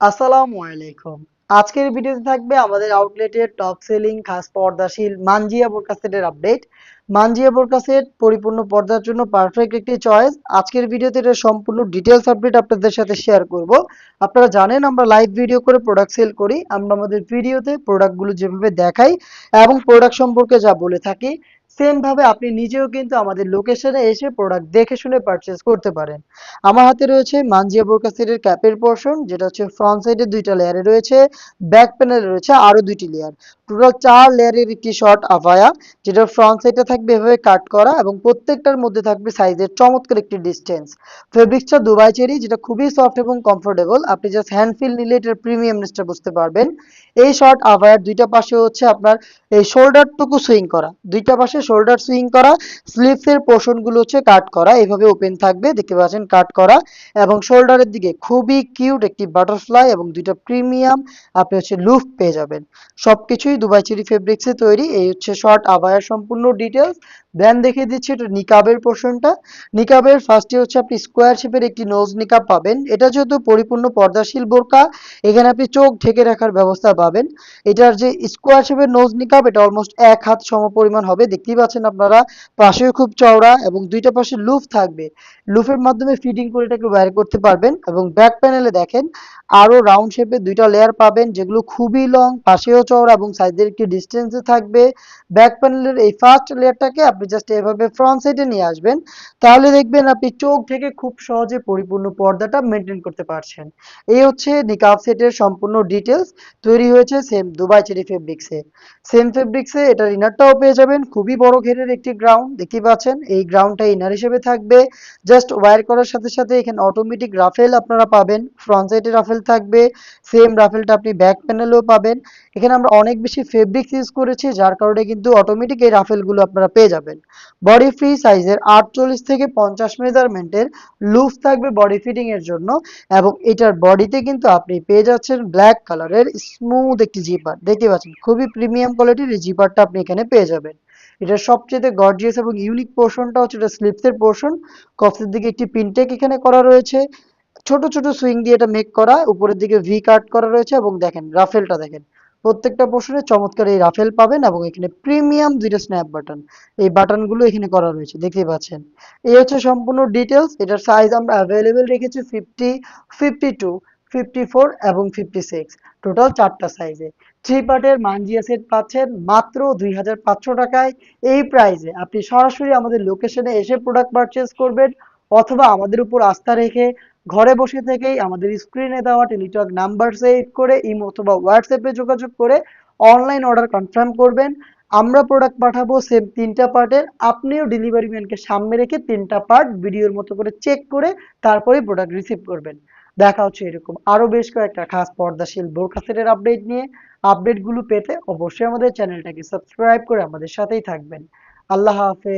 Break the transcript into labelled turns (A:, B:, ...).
A: আসসালামু আলাইকুম। আজকের ভিডিওতে থাকবে আমাদের আউটলেটের টপ সেলিং খাস পর্দাশীল, মানজিয়া বোরকা সেটের আপডেট মানজিয়া বোরকা সেট পরিপূর্ণ পর্দার জন্য পারফেক্ট একটি চয়েস আজকের ভিডিওতে এটা সম্পূর্ণ ডিটেলস আপডেট আপনাদের সাথে শেয়ার করব। আপনারা জানেন, আমরা লাইভ ভিডিও করে প্রোডাক্ট সেল করি। আমরা আমাদের ভিডিওতে প্রোডাক্টগুলো যেভাবে দেখাই এবং প্রোডাক্ট সম্পর্কে যা বলে থাকি সেম ভাবে আপনি নিজেও কিন্তু আমাদের লোকেশনে এসে প্রোডাক্ট দেখে শুনে পারচেস করতে পারেন। আমার হাতে রয়েছে মানজিয়া বোরকা ক্যাপের পোর্শন যেটা হচ্ছে ফ্রন্ট সাইডে দুইটা লেয়ারে রয়েছে ব্যাক প্যানেলে রয়েছে আরও দুইটি লেয়ার টোটাল চার লেয়ারের একটি শর্ট আভায়া, যেটা ফ্রন্ট সাইডে থাকবে এভাবে কাট করা এবং প্রত্যেকটার মধ্যে থাকবে সাইজের চমৎকার একটি ডিস্টেন্স ফেব্রিক্সটা দুবাই চেরি, যেটা খুবই সফট এবং কমফোর্টেবল আপনি জাস্ট হ্যান্ড ফিল নিলে এটার প্রিমিয়ামনেসটা বুঝতে পারবেন। এই শর্ট আভায়ার দুইটা পাশে হচ্ছে আপনার এই শোল্ডারটুকু সুইং করা। দুইটা পাশে শোল্ডার সুইং করা স্লিভসের পোর্শনগুলো হচ্ছে কাট করা। এভাবে ওপেন থাকবে, দেখতে পাচ্ছেন কাট করা। এবং শোল্ডারের দিকে খুবই কিউট একটি বাটারফ্লাই এবং দুইটা প্রিমিয়াম আপনি হচ্ছে লুফ পেয়ে যাবেন। সবকিছুই দুবাই চেরি ফেব্রিক্সে তৈরি। এই হচ্ছে শর্ট আবায়ার সম্পূর্ণ ডিটেলস দেন দেখিয়ে দিচ্ছি এটা নিকাবের পোর্শনটা নিকাবের ফার্স্টে হচ্ছে আপনি স্কোয়ার শেপের একটি নোজ নিকাব পাবেন। এটা যেহেতু পরিপূর্ণ পর্দাশীল বোরকা, এখানে আপনি চোখ ঢেকে রাখার ব্যবস্থা পাবেন। এটার যে স্কোয়ার শেপের নোজ নিকাব এটা অলমোস্ট এক হাত সম পরিমাণ হবে। দেখতেই পাচ্ছেন আপনারা, পাশেও খুব চওড়া এবং দুইটা পাশে লুফ থাকবে। লুফের মাধ্যমে ফিটিং করে এটাকে ওয়্যার করতে পারবেন এবং ব্যাক প্যানেলে দেখেন, আরও রাউন্ড শেপের দুইটা লেয়ার পাবেন, যেগুলো খুবই লং পাশেও চওড়া এবং সাইডের একটি ডিস্টেন্সে থাকবে। ব্যাক প্যানেলের এই ফার্স্ট লেয়ারটাকে আপনি জাস্ট এভাবে ফ্রন্ট সাইডে নিয়ে আসবেন। তাহলে দেখবেন আপনি চোখ থেকে খুব সহজে পরিপূর্ণ পর্দাটা মেনটেন করতে পারছেন। এই হচ্ছে নিকাব সেটের সম্পূর্ণ ডিটেলস তৈরি হয়েছে সেম দুবাই চেরি ফেব্রিক্সে সেম ফেব্রিক্সে এটার ইনারটাও পেয়ে যাবেন। খুবই বড় ঘেরের একটি গ্রাউন্ড দেখতে পাচ্ছেন। এই গ্রাউন্ডটা ইনার হিসেবে থাকবে। জাস্ট ওয়্যার করার সাথে সাথে এখানে অটোমেটিক রাফেল আপনারা পাবেন। ফ্রন্ট সাইডে রাফেল থাকবে। সেম রাফেলটা আপনি ব্যাক প্যানেলেও পাবেন। এখানে আমরা অনেক বেশি ফেব্রিক্স ইউজ করেছি, যার কারণে কিন্তু অটোমেটিক এই রাফেলগুলো আপনারা পেয়ে যাবেন। বডি ফ্রি সাইজের আটচল্লিশ থেকে পঞ্চাশ মেজারমেন্টের লুফ থাকবে বডি ফিটিং এর জন্য এবং এটার বডিতে কিন্তু আপনি পেয়ে যাচ্ছেন ব্ল্যাক কালারের স্মুথ একটি জিপার দেখতে পাচ্ছেন, খুবই প্রিমিয়াম কোয়ালিটির এই জিপারটা আপনি এখানে পেয়ে যাবেন। এটার সবচেয়ে গর্জিয়াস এবং ইউনিক পোর্শনটা হচ্ছে এটা স্লিপসের পোর্শন কফসের দিকে একটি পিনটেক এখানে করা রয়েছে। ছোট ছোট সুইং দিয়ে এটা মেক করা, উপরের দিকে ভি কাট করা রয়েছে এবং দেখেন, রাফেলটা দেখেন। প্রত্যেকটা পোর্শনে চমৎকার এই রাফেল পাবেন এবং এখানে প্রিমিয়াম দুইটা স্ন্যাপ বাটন এই বাটনগুলো এখানে করা রয়েছে দেখতে পাচ্ছেন। এই হচ্ছে সম্পূর্ণ ডিটেলস এটার সাইজ আমরা অ্যাভেলেবেল রেখেছি fifty fifty two fifty four এবং ফিফটি সিক্স টোটাল চারটা সাইজে থ্রি পার্টের মানজিয়া সেট পাচ্ছেন মাত্র দুই হাজার পাঁচশো টাকায়। এই প্রাইসে আপনি সরাসরি আমাদের লোকেশনে এসে প্রোডাক্ট পারচেস করবেন অথবা আমাদের উপর আস্থা রেখে ঘরে বসে থেকেই আমাদের স্ক্রিনে দেওয়া টেলিটক নাম্বার সেভ করে ইমো অথবা হোয়াটসঅ্যাপে যোগাযোগ করে অনলাইন অর্ডার কনফার্ম করবেন। আমরা প্রোডাক্ট পাঠাবো সেম তিনটা পার্টের আপনিও ডেলিভারি ম্যানকে সামনে রেখে তিনটা পার্ট ভিডিওর মতো করে চেক করে তারপরে প্রোডাক্ট রিসিভ করবেন। দেখা হচ্ছে এরকম আরও বেশ কয়েকটা খাস পর্দাশীল বোরখা সেটের আপডেট নিয়ে। আপডেটগুলো পেতে অবশ্যই আমাদের চ্যানেলটাকে সাবস্ক্রাইব করে আমাদের সাথেই থাকবেন। আল্লাহ হাফেজ।